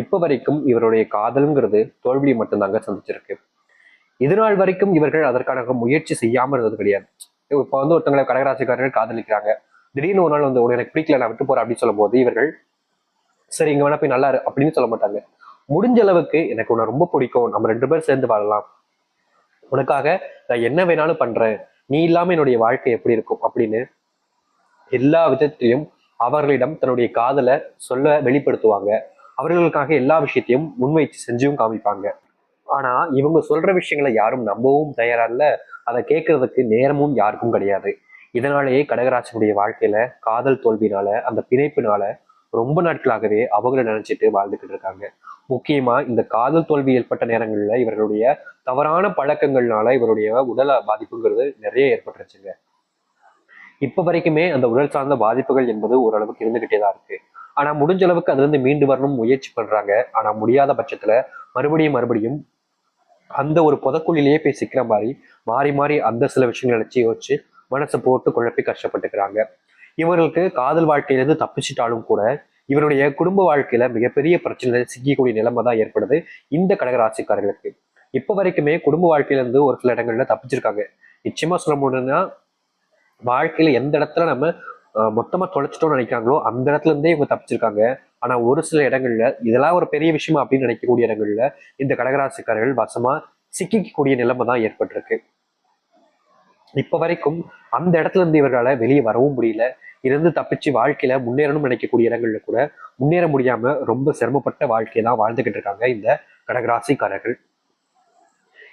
இப்போ வரைக்கும் இவருடைய காதல்ங்கிறது தோல்வி மட்டும்தாங்க சந்திச்சிருக்கு. இது நாள் வரைக்கும் இவர்கள் அதற்கான முயற்சி செய்யாமல் இருந்தது கிடையாது. இப்போ வந்து ஒருத்தங்களை கடகராசிக்காரர்கள் காதலிக்கிறாங்க. திடீர்னு ஒரு நாள் வந்து உனக்கு எனக்கு பிடிக்கல நான் விட்டு போறேன் அப்படின்னு சொல்லும்போது இவர்கள் சரி இங்க வேணா போய் நல்லா இரு அப்படின்னு சொல்ல மாட்டாங்க. முடிஞ்ச அளவுக்கு எனக்கு உன்னை ரொம்ப பிடிக்கும். நம்ம ரெண்டு பேரும் சேர்ந்து வாழலாம். உனக்காக நான் என்ன வேணாலும் பண்றேன். நீ இல்லாம என்னுடைய வாழ்க்கை எப்படி இருக்கும்? அப்படின்னு எல்லா விதத்திலையும் அவர்களிடம் தன்னுடைய காதலை சொல்ல வெளிப்படுத்துவாங்க. அவர்களுக்காக எல்லா விஷயத்தையும் முன்வைத்து செஞ்சும் காமிப்பாங்க. ஆனா இவங்க சொல்ற விஷயங்களை யாரும் நம்பவும் தயாரா இல்ல அதை கேட்கறதுக்கு நேரமும் யாருக்கும் கிடையாது. இதனாலேயே கடகராசனுடைய வாழ்க்கையில காதல் தோல்வினால அந்த பிணைப்பினால ரொம்ப நாட்களாகவே அவங்கள நினைச்சிட்டு வாழ்ந்துகிட்டு இருக்காங்க. முக்கியமா இந்த காதல் தோல்வி ஏற்பட்ட நேரங்கள்ல இவர்களுடைய தவறான பழக்கங்கள்னால இவருடைய உடல பாதிப்புங்கிறது நிறைய ஏற்பட்டுருச்சுங்க. இப்போ வரைக்குமே அந்த உடல் சார்ந்த பாதிப்புகள் என்பது ஓரளவுக்கு இருந்துகிட்டே தான் இருக்கு. ஆனா முடிஞ்ச அளவுக்கு அதுல இருந்து மீண்டு வரணும் முயற்சி பண்றாங்க. ஆனா முடியாத பட்சத்துல மறுபடியும் மறுபடியும் அந்த ஒரு புதக்குழிலேயே போய் சிக்கிற மாதிரி மாறி மாறி அந்த சில விஷயங்களை நினைச்சு யோசிச்சு மனசை போட்டு குழப்பி கஷ்டப்பட்டுக்கிறாங்க. இவர்களுக்கு காதல் வாழ்க்கையிலிருந்து தப்பிச்சிட்டாலும் கூட இவருடைய குடும்ப வாழ்க்கையில மிகப்பெரிய பிரச்சனை சிக்கக்கூடிய நிலைமை தான் ஏற்படுது இந்த கடகராசிக்காரர்களுக்கு. இப்போ வரைக்குமே குடும்ப வாழ்க்கையிலேருந்து ஒரு சில இடங்கள்ல தப்பிச்சிருக்காங்க. நிச்சயமா சொல்ல முடியும்னா வாழ்க்கையில எந்த இடத்துல நம்ம அஹ், மொத்தமா தொலைச்சிட்டோம்னு நினைக்கிறாங்களோ அந்த இடத்துல இருந்தே இவங்க தப்பிச்சிருக்காங்க. ஆனா ஒரு சில இடங்கள்ல இதெல்லாம் ஒரு பெரிய விஷயமா அப்படின்னு நினைக்கக்கூடிய இடங்கள்ல இந்த கடகராசிக்காரர்கள் வசமா சிக்கிக்கக்கூடிய நிலைமை தான் ஏற்பட்டிருக்கு. இப்ப வரைக்கும் அந்த இடத்துல இருந்து இவர்களால வெளியே வரவும் முடியல. இருந்து தப்பிச்சு வாழ்க்கையில முன்னேறணும்னு நினைக்கக்கூடிய இடங்கள்ல கூட முன்னேற முடியாம ரொம்ப சிரமப்பட்ட வாழ்க்கையை தான் வாழ்ந்துகிட்டு இருக்காங்க இந்த கடகராசிக்காரர்கள்.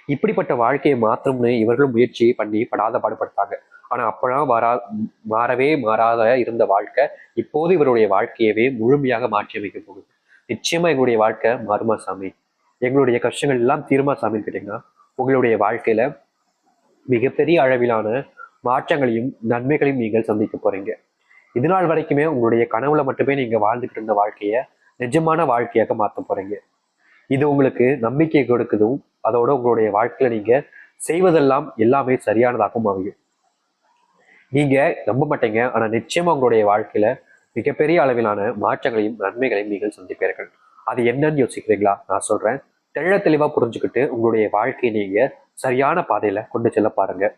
இப்படிப்பட்ட வாழ்க்கையை மாத்திரம்னு இவர்களும் முயற்சி பண்ணி படாத பாடுபடுத்தாங்க. ஆனால் அப்பெல்லாம் வரா மாறவே மாறாத இருந்த வாழ்க்கை இப்போது இவருடைய வாழ்க்கையவே முழுமையாக மாற்றி அமைக்க போகுது நிச்சயமா எங்களுடைய வாழ்க்கை மாறுமா சாமி? எங்களுடைய கஷ்டங்கள் எல்லாம் தீருமா சாமின்னு கேட்டீங்கன்னா உங்களுடைய வாழ்க்கையில மிகப்பெரிய அளவிலான மாற்றங்களையும் நன்மைகளையும் நீங்கள் சந்திக்க போறீங்க. இது நாள் வரைக்குமே உங்களுடைய கனவுல மட்டுமே நீங்க வாழ்ந்துகிட்டு இருந்த வாழ்க்கைய நிஜமான வாழ்க்கையாக மாற்ற போறீங்க. இது உங்களுக்கு நம்பிக்கை கொடுக்குதும் அதோட உங்களுடைய வாழ்க்கையில நீங்க செய்வதெல்லாம் எல்லாமே சரியானதாகவும் அமையும். நீங்கள் நம்ப மாட்டீங்க. ஆனால் நிச்சயமாக உங்களுடைய வாழ்க்கையில் மிகப்பெரிய அளவிலான மாற்றங்களையும் நன்மைகளையும் நீங்கள் சந்திப்பீர்கள். அது என்னன்னு யோசிக்கிறீங்களா? நான் சொல்கிறேன் தெள்ள தெளிவாக புரிஞ்சுக்கிட்டு உங்களுடைய வாழ்க்கையை நீங்கள் சரியான பாதையில் கொண்டு செல்ல பாருங்கள்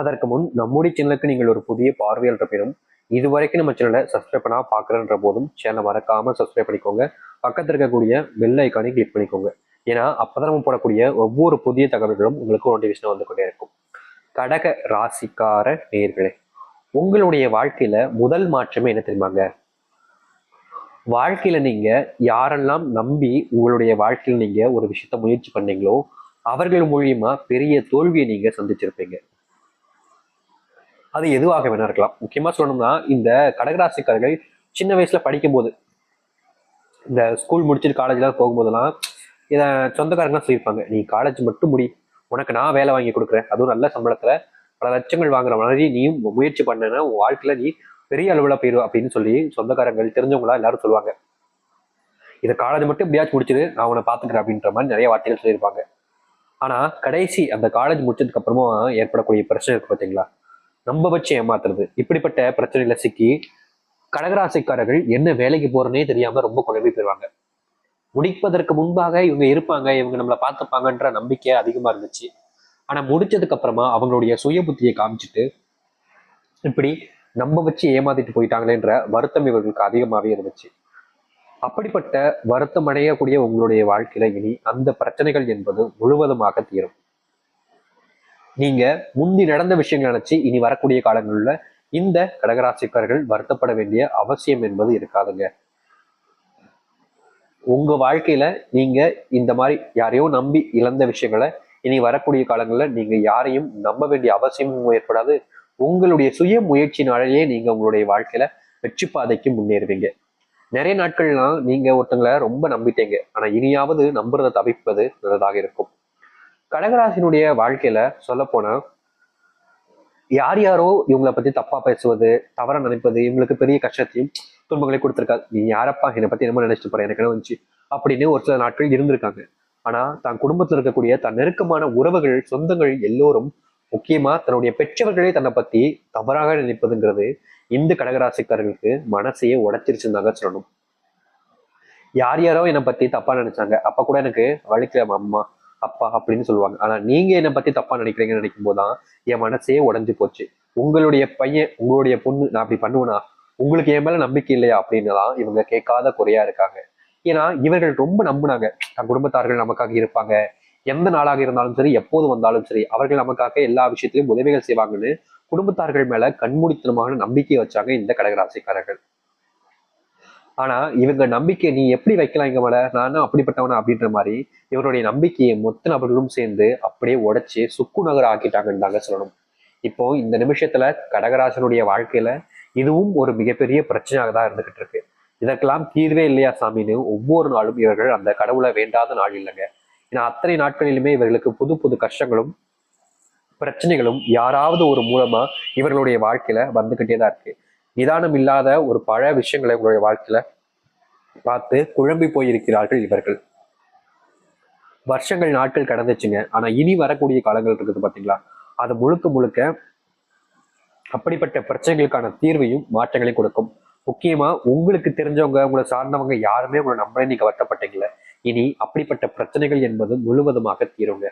அதற்கு முன் நம்முடைய சேனலுக்கு நீங்கள் ஒரு புதிய பார்வையாளர் இது இதுவரைக்கும் நம்ம சேனலை சப்ஸ்கிரைப் பண்ணால் பார்க்குறன்ற போதும் சேனலை மறக்காமல் சப்ஸ்கிரைப் பண்ணிக்கோங்க. பக்கத்தில் இருக்கக்கூடிய பெல் ஐக்கானையும் கிளிக் பண்ணிக்கோங்க. ஏன்னா அப்போதான் நம்ம போடக்கூடிய ஒவ்வொரு புதிய தகவல்களும் உங்களுக்கு நோட்டிஃபிகேஷன் வந்து கொண்டே இருக்கும். கடக ராசிக்கார நேர்களே உங்களுடைய வாழ்க்கையில முதல் மாற்றமே என்ன தெரியுமாங்க? வாழ்க்கையில நீங்க யாரெல்லாம் நம்பி உங்களுடைய வாழ்க்கையில் நீங்க ஒரு விஷயத்த முயற்சி பண்ணீங்களோ அவர்கள் மூலியமா பெரிய தோல்வியை நீங்க சந்திச்சிருப்பீங்க. அது எதுவாக வேணா இருக்கலாம். முக்கியமா சொல்லணும்னா இந்த கடகராசிக்காரர்கள் சின்ன வயசுல படிக்கும்போது இந்த ஸ்கூல் முடிச்சுட்டு காலேஜ்லாம் போகும்போதெல்லாம் இதை சொந்தக்காரங்களாம் சொல்லியிருப்பாங்க நீ காலேஜ் மட்டும் முடி உனக்கு நான் வேலை வாங்கி கொடுக்குறேன். அதுவும் நல்ல சம்பளத்துல பல லட்சங்கள் வாங்குற மாதிரி நீயும் முயற்சி பண்ணனா உன் வாழ்க்கையில நீ பெரிய அளவுல போயிடும் அப்படின்னு சொல்லி சொந்தக்காரங்கள் தெரிஞ்சவங்களா எல்லாரும் சொல்லுவாங்க. இதை காலேஜ் மட்டும் எப்படியாச்சும் முடிச்சது நான் உன்னை பாத்துக்கிறேன் அப்படின்ற மாதிரி நிறைய வார்த்தைகள் சொல்லியிருப்பாங்க. ஆனா கடைசி அந்த காலேஜ் முடிச்சதுக்கு அப்புறமா ஏற்படக்கூடிய பிரச்சனை இருக்கு பார்த்தீங்களா நம்ம வச்சு ஏமாத்துறது. இப்படிப்பட்ட பிரச்சனையில சிக்கி கடகராசிக்காரர்கள் என்ன வேலைக்கு போறேன்னே தெரியாம ரொம்ப குழம்பி போயிருவாங்க. முடிப்பதற்கு முன்பாக இவங்க இருப்பாங்க இவங்க நம்மளை பார்த்துப்பாங்கன்ற நம்பிக்கை அதிகமாக இருந்துச்சு. ஆனால் முடிச்சதுக்கு அப்புறமா அவங்களுடைய சுய புத்தியை காமிச்சிட்டு இப்படி நம்ம வச்சு ஏமாத்திட்டு போயிட்டாங்களேன்ற வருத்தம் இவர்களுக்கு அதிகமாகவே இருந்துச்சு. அப்படிப்பட்ட வருத்தம் அடையக்கூடிய உங்களுடைய வாழ்க்கையில இனி அந்த பிரச்சனைகள் என்பது முழுவதுமாக தீரும். நீங்க முந்தி நடந்த விஷயங்கள் நினைச்சு இனி வரக்கூடிய காலங்களில் இந்த கடகராசிக்காரர்கள் வருத்தப்பட வேண்டிய அவசியம் என்பது இருக்காதுங்க. உங்க வாழ்க்கையில நீங்க இந்த மாதிரி யாரையோ நம்பி இழந்த விஷயங்களை இனி வரக்கூடிய காலங்களில் நீங்க யாரையும் நம்ப வேண்டிய அவசியமும் ஏற்படாது. உங்களுடைய சுய முயற்சினாலேயே நீங்க உங்களுடைய வாழ்க்கையில வெற்றி பாதைக்கு முன்னேறுவீங்க. நிறைய நாட்கள்லாம் நீங்க ஒருத்தங்களை ரொம்ப நம்பிட்டீங்க. ஆனா இனியாவது நம்புறதை தவிர்ப்பது நல்லதாக இருக்கும். கடகராசினுடைய வாழ்க்கையில சொல்ல போனா யார் யாரோ இவங்களை பத்தி தப்பா பேசுவது தவற நினைப்பது இவங்களுக்கு பெரிய கஷ்டத்தையும் துன்பங்களை கொடுத்துருக்காது நீ யாரப்பா என்னை பத்தி என்ன நினைச்சிட்டு போற? எனக்கு என்ன வந்துச்சு? அப்படின்னு ஒரு சில நாட்கள் இருந்திருக்காங்க. ஆனா தன் குடும்பத்தில் இருக்கக்கூடிய தன் நெருக்கமான உறவுகள் சொந்தங்கள் எல்லோரும் முக்கியமா தன்னுடைய பெற்றவர்களே தன்னை பத்தி தவறாக நினைப்பதுங்கிறது இந்த கடகராசிக்காரர்களுக்கு மனசையே உடைச்சிருச்சுன்னு சொல்லணும். யார் யாரோ என்னை பத்தி தப்பா நினைச்சாங்க. அப்ப கூட எனக்கு வலிக்கிற அம்மா அப்பா அப்படின்னு சொல்லுவாங்க. ஆனா நீங்க என்னை பத்தி தப்பா நினைக்கிறீங்கன்னு நினைக்கும் போதுதான் என் மனசே உடஞ்சி போச்சு. உங்களுடைய பையன் உங்களுடைய பொண்ணு நான் அப்படி பண்ணுவேனா? உங்களுக்கு என் மேல நம்பிக்கை இல்லையா அப்படின்னு தான் இவங்க கேட்காத குறையா இருக்காங்க. ஏன்னா இவர்கள் ரொம்ப நம்புனாங்க. தன் குடும்பத்தார்கள் நமக்காக இருப்பாங்க. எந்த நாளாக இருந்தாலும் சரி எப்போது வந்தாலும் சரி அவர்கள் நமக்காக எல்லா விஷயத்திலும் உதவிகள் செய்வாங்கன்னு குடும்பத்தார்கள் மேல கண்மூடித்தனமான நம்பிக்கை வச்சாங்க இந்த கடகராசிக்காரர்கள். ஆனா இவங்க நம்பிக்கை நீ எப்படி வைக்கலாம் இங்க மேல? நானும் அப்படிப்பட்டவனா? அப்படின்ற மாதிரி இவருடைய நம்பிக்கையை மொத்த நபர்களும் சேர்ந்து அப்படியே உடைச்சு சுக்கு நகர் ஆக்கிட்டாங்கன்னு தாங்க சொல்லணும். இப்போ இந்த நிமிஷத்துல கடகராசனுடைய வாழ்க்கையில இதுவும் ஒரு மிகப்பெரிய பிரச்சனையாக தான் இருந்துகிட்டு இருக்கு. இதற்கெல்லாம் தீர்வே இல்லையா சாமின்னு ஒவ்வொரு நாளும் இவர்கள் அந்த கடவுளை வேண்டாத நாள் இல்லைங்க. ஏன்னா அத்தனை நாட்களிலுமே இவர்களுக்கு புது புது கஷ்டங்களும் பிரச்சனைகளும் யாராவது ஒரு மூலமா இவர்களுடைய வாழ்க்கையில வந்துகிட்டே தான் இருக்கு. நிதானம் இல்லாத ஒரு பல விஷயங்களை உங்களுடைய வாழ்க்கையில பார்த்து குழம்பி போயிருக்கிறார்கள் இவர்கள். வருஷங்கள் நாட்கள் கடந்துச்சுங்க. ஆனா இனி வரக்கூடிய காலங்கள் இருக்குது பாத்தீங்களா? அது முழுக்க முழுக்க அப்படிப்பட்ட பிரச்சனைகளுக்கான தீர்வையும் மாற்றங்களையும் கொடுக்கும். முக்கியமா உங்களுக்கு தெரிஞ்சவங்க உங்களை சார்ந்தவங்க யாருமே உங்களை நம்பளே நீங்க வருத்தப்பட்டீங்கள இனி அப்படிப்பட்ட பிரச்சனைகள் என்பது முழுவதுமாக தீருங்க.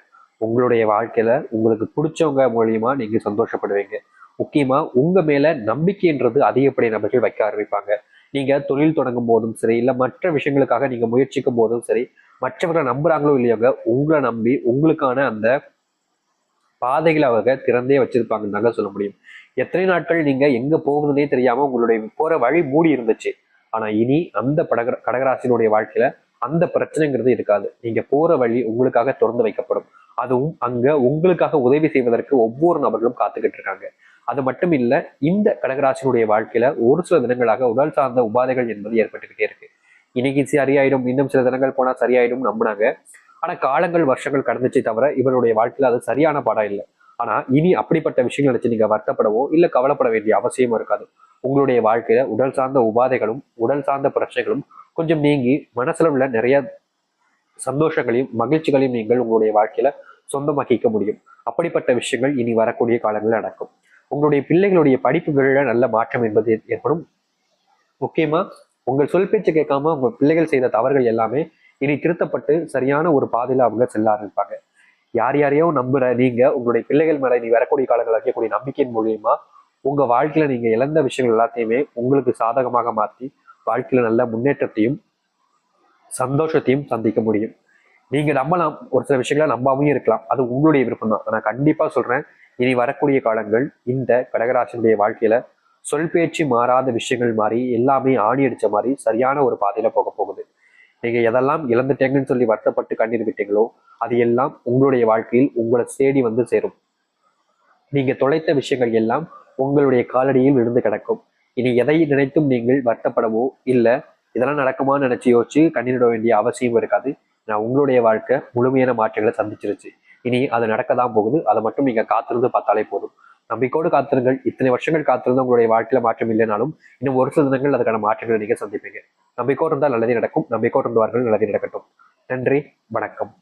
உங்களுடைய வாழ்க்கையில உங்களுக்கு பிடிச்சவங்க மூலியமா நீங்க சந்தோஷப்படுவீங்க. முக்கியமா உங்க மேல நம்பிக்கைன்றது அதிகப்படிய நபர்கள் வைக்க ஆரம்பிப்பாங்க. நீங்க தொழில் தொடங்கும் போதும் சரி இல்ல மற்ற விஷயங்களுக்காக நீங்க முயற்சிக்கும் போதும் சரி மற்றவர்களை நம்புறாங்களோ இல்லையோங்க உங்களை நம்பி உங்களுக்கான அந்த பாதைகளை அவங்க திறந்தே வச்சிருப்பாங்கன்னு தாங்க சொல்ல முடியும். எத்தனை நாட்கள் நீங்க எங்க போகுதுன்னே தெரியாம உங்களுடைய போற வழி மூடி இருந்துச்சு. ஆனா இனி அந்த படக கடகராசினுடைய வாழ்க்கையில அந்த பிரச்சனைங்கிறது இருக்காது. நீங்க போற வழி உங்களுக்காக திறந்து வைக்கப்படும். அதுவும் அங்க உங்களுக்காக உதவி செய்வதற்கு ஒவ்வொரு நபர்களும் காத்துக்கிட்டு இருக்காங்க. அது மட்டும் இல்ல இந்த கடகராசினுடைய வாழ்க்கையில ஒரு சில தினங்களாக உடல் சார்ந்த உபாதைகள் என்பது ஏற்பட்டுக்கிட்டே இருக்கு. இன்னைக்கு சரியாயிடும் இன்னும் சில தினங்கள் போனா சரியாயிடும் நம்பினாங்க. ஆனா காலங்கள் வருஷங்கள் கடந்துச்சே தவிர இவருடைய வாழ்க்கையில அது சரியான பாடம் இல்லை. ஆனால் இனி அப்படிப்பட்ட விஷயங்கள் வச்சு நீங்கள் வருத்தப்படவோ இல்லை கவலைப்பட வேண்டிய அவசியமும் இருக்காது. உங்களுடைய வாழ்க்கையில உடல் சார்ந்த உபாதைகளும் உடல் சார்ந்த பிரச்சனைகளும் கொஞ்சம் நீங்கி மனசுல உள்ள நிறைய சந்தோஷங்களையும் மகிழ்ச்சிகளையும் நீங்கள் உங்களுடைய வாழ்க்கையில சொந்தமாக்கிக்க முடியும். அப்படிப்பட்ட விஷயங்கள் இனி வரக்கூடிய காலங்களில் நடக்கும். உங்களுடைய பிள்ளைகளுடைய படிப்புகளில் நல்ல மாற்றம் என்பது ஏற்படும். முக்கியமா உங்கள் சொல் பேச்சு கேட்காம உங்கள் பிள்ளைகள் செய்த தவறுகள் எல்லாமே இனி திருத்தப்பட்டு சரியான ஒரு பாதையில அவங்க செல்ல ஆரம்பிப்பாங்க. யார் யாரையோ நம்புற நீங்க உங்களுடைய பிள்ளைகள் மேல நீ வரக்கூடிய காலங்கள் வைக்கக்கூடிய நம்பிக்கையின் மூலியமா உங்க வாழ்க்கையில நீங்க இழந்த விஷயங்கள் எல்லாத்தையுமே உங்களுக்கு சாதகமாக மாற்றி வாழ்க்கையில நல்ல முன்னேற்றத்தையும் சந்தோஷத்தையும் சந்திக்க முடியும். நீங்க நம்பலாம் ஒரு சில விஷயங்களை நம்பாமையும் இருக்கலாம். அது உங்களுடைய விருப்பம் தான் நான் கண்டிப்பா சொல்றேன் இனி வரக்கூடிய காலங்கள் இந்த கடகராசினுடைய வாழ்க்கையில சொல் பேச்சு மாறாத விஷயங்கள் மாதிரி எல்லாமே ஆணி அடிச்ச மாதிரி சரியான ஒரு பாதையில போக போகுது. நீங்க எதெல்லாம் இழந்துட்டேங்கன்னு சொல்லி வருத்தப்பட்டு கண்ணீர் விட்டீங்களோ அது எல்லாம் உங்களுடைய வாழ்க்கையில் உங்களை தேடி வந்து சேரும். நீங்க தொலைத்த விஷயங்கள் எல்லாம் உங்களுடைய காலடியில் விழுந்து கிடக்கும். இனி எதை நினைத்தும் நீங்கள் வருத்தப்படவோ இல்லை இதெல்லாம் நடக்குமான்னு நினைச்சு யோசிச்சு கண்ணீரிட வேண்டிய அவசியம் இருக்காது. நான் உங்களுடைய வாழ்க்கை முழுமையான மாற்றங்களை சந்திச்சிருச்சு. இனி அது நடக்க தான் போகுது. அதை மட்டும் நீங்க காத்திருந்து பார்த்தாலே போதும். நம்பிக்கோடு காத்திருங்கள். இத்தனை வருஷங்கள் காத்திருந்த உங்களுடைய வாழ்க்கையில மாற்றம் இல்லைனாலும் இன்னும் ஒரு சில தினங்கள் அதுக்கான மாற்றங்களை நீங்க சந்திப்பீங்க. நம்பிக்கோடு இருந்தால் நல்லது நடக்கும். நம்பிக்கோடு இருந்தவார்கள் நல்லது நடக்கட்டும். நன்றி. வணக்கம்.